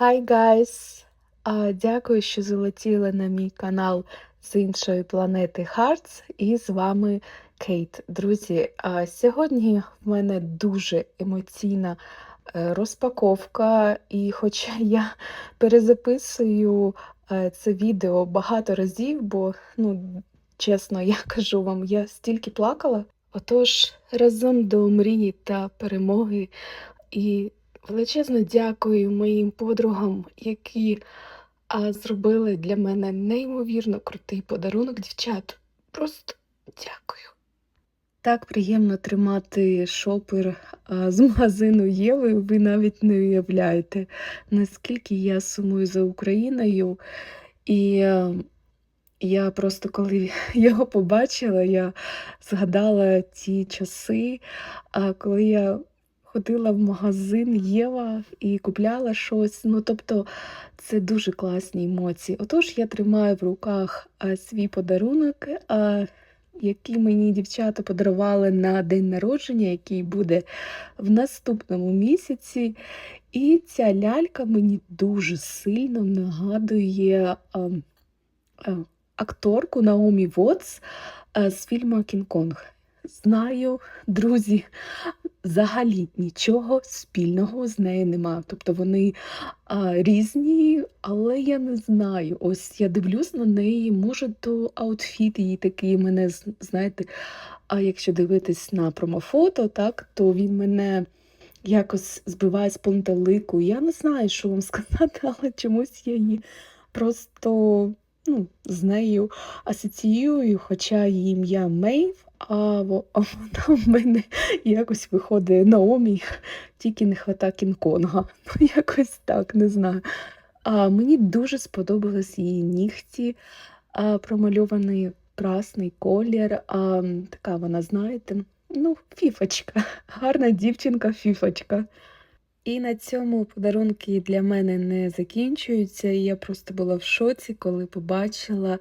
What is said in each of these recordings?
Hi guys! Дякую, що залетіли на мій канал з іншої планети Hearts. І з вами Кейт. Друзі, сьогодні в мене дуже емоційна е, розпаковка, і хоча я перезаписую е, це відео багато разів, бо, ну, чесно, я кажу вам, я стільки плакала. Отож, разом до мрії та перемоги. І величезно дякую моїм подругам, які а, зробили для мене неймовірно крутий подарунок, дівчат. Просто дякую. Так приємно тримати шопер а, з магазину Єви. Ви навіть не уявляєте, наскільки я сумую за Україною. І е, я просто коли його побачила, я згадала ті часи, а, коли я ходила в магазин Єва і купляла щось. Ну, тобто, це дуже класні емоції. Отож, я тримаю в руках свій подарунок, який мені дівчата подарували на день народження, який буде в наступному місяці. І ця лялька мені дуже сильно нагадує а, а, акторку Наомі Вотс з фільму Кінг-Конг. Знаю, друзі, взагалі нічого спільного з нею нема. Тобто вони а, різні, але я не знаю. Ось я дивлюсь на неї, може, то аутфіт її такий мене, знаєте, а якщо дивитись на промофото, так, то він мене якось збиває з пантелику. Я не знаю, що вам сказати, але чомусь я її просто ну, з нею асоціюю, хоча її ім'я Мейв, а вона в мене якось виходить Наомі, тільки не хвата Кінг-Конга. Ну, якось так, не знаю. А, мені дуже сподобались її нігті, а, промальований красний колір. А, така вона, знаєте, ну, фіфочка, гарна дівчинка, фіфочка. І на цьому подарунки для мене не закінчуються. Я просто була в шоці, коли побачила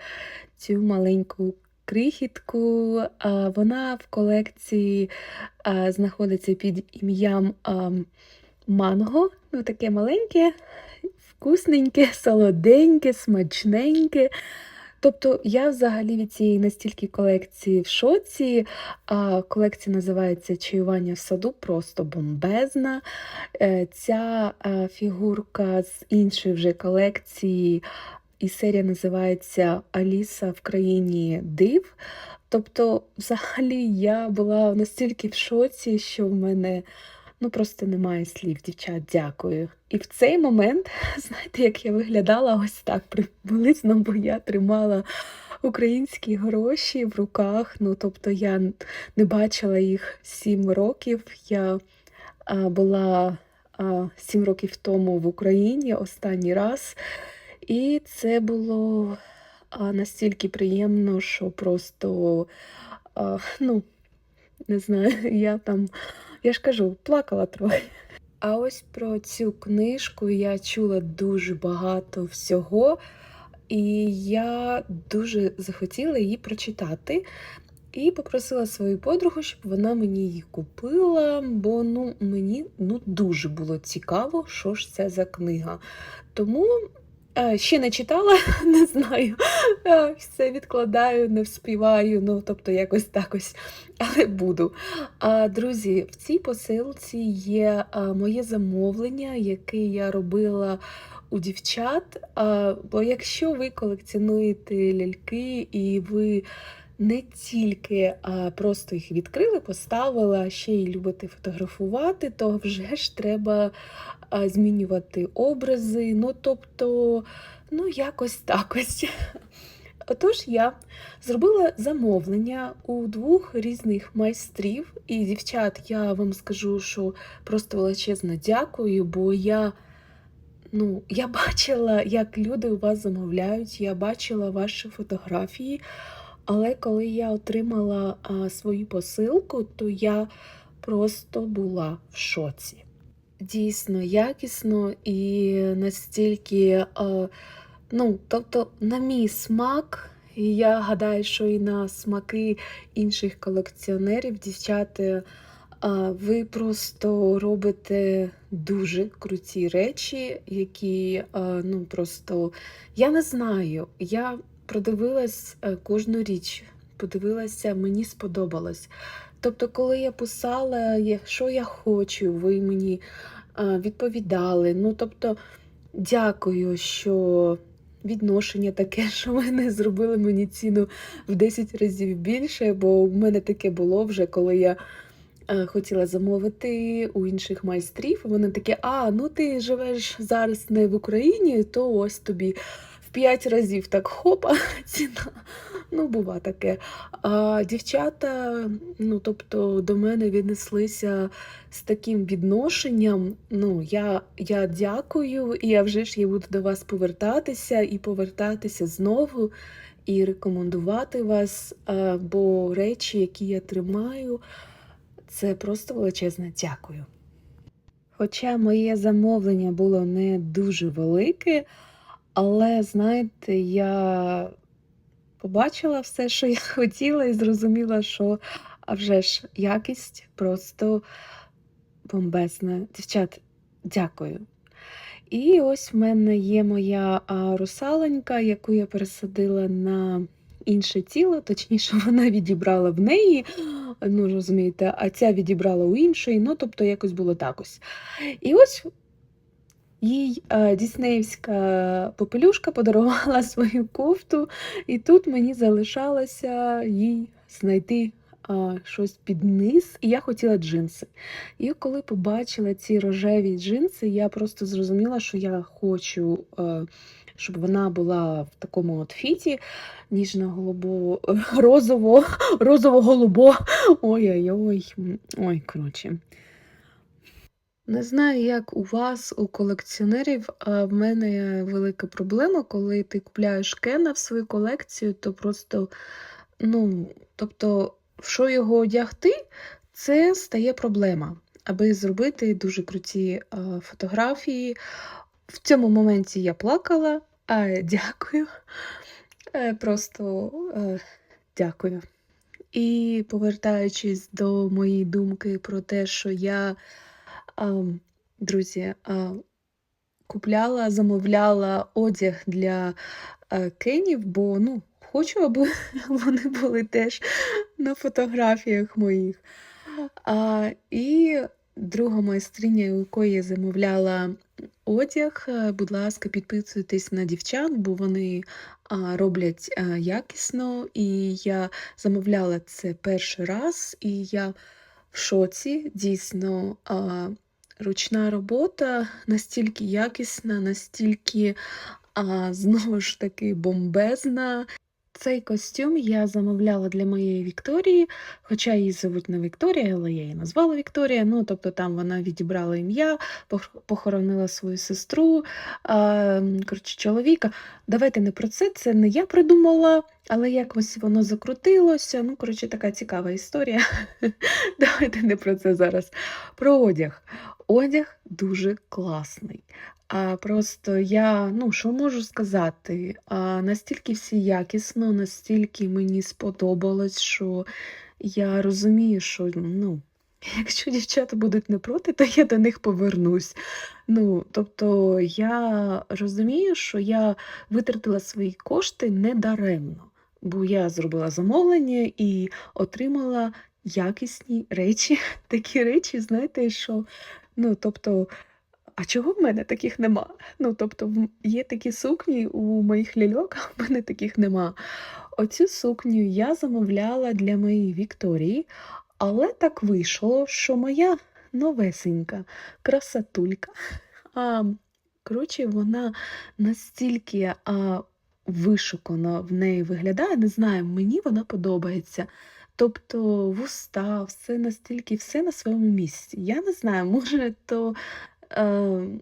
цю маленьку крихітку. Вона в колекції знаходиться під ім'ям Манго. Ну, таке маленьке, вкусненьке, солоденьке, смачненьке. Тобто я взагалі від цієї настільки колекції в шоці. А, колекція називається Чаювання в саду, просто бомбезна. Е, Ця е, фігурка з іншої вже колекції, і серія називається Аліса в країні див. Тобто, взагалі, я була настільки в шоці, що в мене ну просто немає слів, дівчат, дякую. І в цей момент, знаєте, як я виглядала ось так приблизно, бо я тримала українські гроші в руках. Ну, тобто я не бачила їх сім років. Я а, була а, сім років тому в Україні останній раз. І це було а, настільки приємно, що просто, а, ну, не знаю, я там, я ж кажу, плакала трохи. А ось про цю книжку я чула дуже багато всього, і я дуже захотіла її прочитати. І попросила свою подругу, щоб вона мені її купила, бо ну, мені ну, дуже було цікаво, що ж це за книга. Тому ще не читала, не знаю. Е, Все відкладаю, не вспіваю, ну тобто якось так ось, але буду. Друзі, в цій посилці є а, моє замовлення, яке я робила у дівчат. Бо якщо ви колекціонуєте ляльки і ви не тільки а, просто їх відкрили, поставили, а ще й любите фотографувати, то вже ж треба змінювати образи. Ну, тобто, ну, якось так ось. Отож, я зробила замовлення у двох різних майстрів. І, дівчат, я вам скажу, що просто величезно дякую, бо я. Ну, я бачила, як люди у вас замовляють, я бачила ваші фотографії, але коли я отримала а, свою посилку, то я просто була в шоці. Дійсно якісно і настільки, ну, тобто, на мій смак, і я гадаю, що і на смаки інших колекціонерів, дівчата ви просто робите дуже круті речі, які, ну, просто я не знаю. Я продивилась, е, кожну річ, подивилася, мені сподобалось. Тобто, коли я писала, що я хочу, ви мені, відповідали. Ну, тобто, дякую, що відношення таке, що ви не зробили мені ціну в 10 разів більше, бо в мене таке було вже, коли я хотіла замовити у інших майстрів. Вони такі: а, ну ти живеш зараз не в Україні, то ось тобі в 5 разів так хопа, ціна. Ну, бува таке. А дівчата, ну, тобто, до мене віднеслися з таким відношенням. Ну, я, я дякую, і я вже ж я буду до вас повертатися і повертатися знову. І рекомендувати вас, бо речі, які я тримаю, це просто величезне дякую. Хоча моє замовлення було не дуже велике, але, знаєте, я побачила все, що я хотіла, і зрозуміла, що а вже ж якість просто бомбезна. Дівчат, дякую. І ось в мене є моя русаленька, яку я пересадила на інше тіло, точніше, вона відібрала в неї, ну розумієте, а ця відібрала у іншої, ну тобто якось було так ось. І ось їй а, Діснеївська попелюшка подарувала свою кофту, і тут мені залишалося їй знайти а, щось під низ, і я хотіла джинси. І коли побачила ці рожеві джинси, я просто зрозуміла, що я хочу, щоб вона була в такому от фіті ніжно-голубо, розово, розово-голубо. Ой-ой-ой, ой, коротше. Не знаю, як у вас, у колекціонерів, а в мене велика проблема, коли ти купляєш Кена в свою колекцію, то просто, ну, тобто, в що його одягти, це стає проблема, аби зробити дуже круті фотографії. В цьому моменті я плакала, а дякую. Е, Просто е, дякую. І повертаючись до моєї думки про те, що я, друзі, купляла, замовляла одяг для е, кенів, бо ну, хочу, аби вони були теж на фотографіях моїх. І друга майстриня, у якої я замовляла одяг, е, будь ласка, підписуйтесь на дівчат, бо вони роблять якісно. І я замовляла це перший раз, і я в шоці, дійсно. Ручна робота настільки якісна, настільки, а, знову ж таки, бомбезна. Цей костюм я замовляла для моєї Вікторії, хоча її звуть не Вікторія, але я її назвала Вікторія. Ну, тобто там вона відібрала ім'я, похоронила свою сестру, коротше, чоловіка. Давайте не про це, це не я придумала, але якось воно закрутилося. Ну, коротше, така цікава історія. Давайте не про це зараз. Про одяг. Одяг дуже класний. А просто я, ну, що можу сказати? А, настільки всі якісно, настільки мені сподобалось, що я розумію, що ну, якщо дівчата будуть не проти, то я до них повернусь. Ну, тобто я розумію, що я витратила свої кошти недаремно, бо я зробила замовлення і отримала якісні речі. Такі речі, знаєте, що, ну, тобто. А чого в мене таких нема? Ну, тобто, є такі сукні у моїх ляльок, а в мене таких нема. Оцю сукню я замовляла для моєї Вікторії, але так вийшло, що моя новесенька красотулька, а, коротше, вона настільки а, вишукано в неї виглядає, не знаю, мені вона подобається. Тобто вуста, все настільки, все на своєму місці. Я не знаю, може, то Е,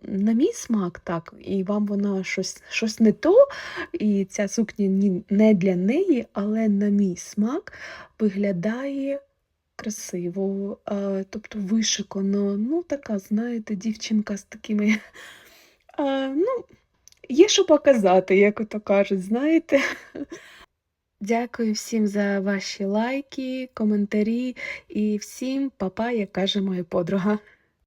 на мій смак, так, і вам вона щось щось не то, і ця сукня не для неї, але на мій смак виглядає красиво, е, тобто вишикано. Ну, така, знаєте, дівчинка з такими. е, ну, є що показати, як ото кажуть, знаєте. Дякую всім за ваші лайки, коментарі і всім па-па, як каже моя подруга.